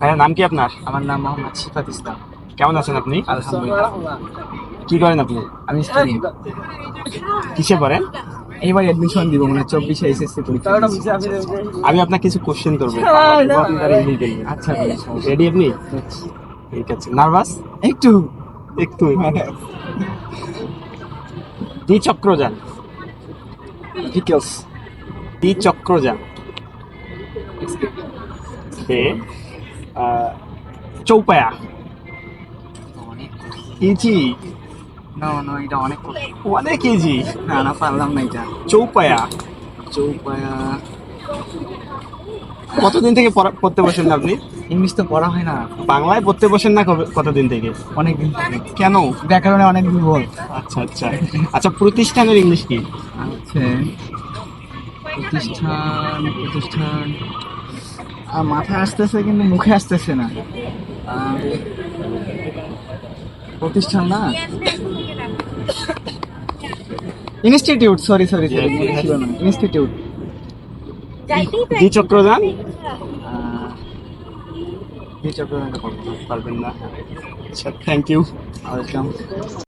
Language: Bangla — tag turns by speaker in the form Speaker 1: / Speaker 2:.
Speaker 1: ভাইয়া নাম কি আপনার?
Speaker 2: আমার নাম মোহাম্মদ সিফাত ইসলাম।
Speaker 1: কেমন আছেন আপনি?
Speaker 2: আলহামদুলিল্লাহ।
Speaker 1: কি করেন আপনি?
Speaker 2: আমি স্টুডেন্ট।
Speaker 1: কিসে পড়েন?
Speaker 2: এবার অ্যাডমিশন দিব মানে চব্বিশে এসএসসি পরীক্ষা
Speaker 1: আমি আপনাকে কিছু কোশ্চেন করব। আপনি তার ইংলিশ বলবেন
Speaker 2: আচ্ছা
Speaker 1: রেডি আপনি? ঠিক আছে। নার্ভাস
Speaker 2: একটু।
Speaker 1: একটু দ্বিচক্রযান
Speaker 2: ডিটেলস
Speaker 1: দ্বিচক্রযান সে আহ, চৌপায়া। ইজি
Speaker 2: না না এটা অনেক
Speaker 1: অনেক ইজি
Speaker 2: না না পারলাম না এটা।
Speaker 1: চৌপায়া।
Speaker 2: চৌপায়া।
Speaker 1: কতদিন থেকে পড়া- পড়তে বসেন আপনি?
Speaker 2: ইংলিশ তো পড়া হয় না।
Speaker 1: বাংলায় পড়তে বসেন না কতদিন থেকে?
Speaker 2: অনেক দিন থেকে।
Speaker 1: কেন?
Speaker 2: ব্যাকরণে অনেক দুর্বল।
Speaker 1: আচ্ছা আচ্ছা। আচ্ছা প্রতিষ্ঠানের ইংলিশ কি?
Speaker 2: আছে প্রতিষ্ঠান প্রতিষ্ঠান। আর মাথায় আসতেছে কিন্তু মুখে আসতেছে না। প্রতিষ্ঠান না? ইনস্টিটিউট সরি সরি সরি ছিল না। ইনস্টিটিউট
Speaker 1: দ্বিচক্রযান?
Speaker 2: দ্বিচক্র
Speaker 1: পারবেন না। আচ্ছা থ্যাংক ইউ
Speaker 2: ওয়েলকাম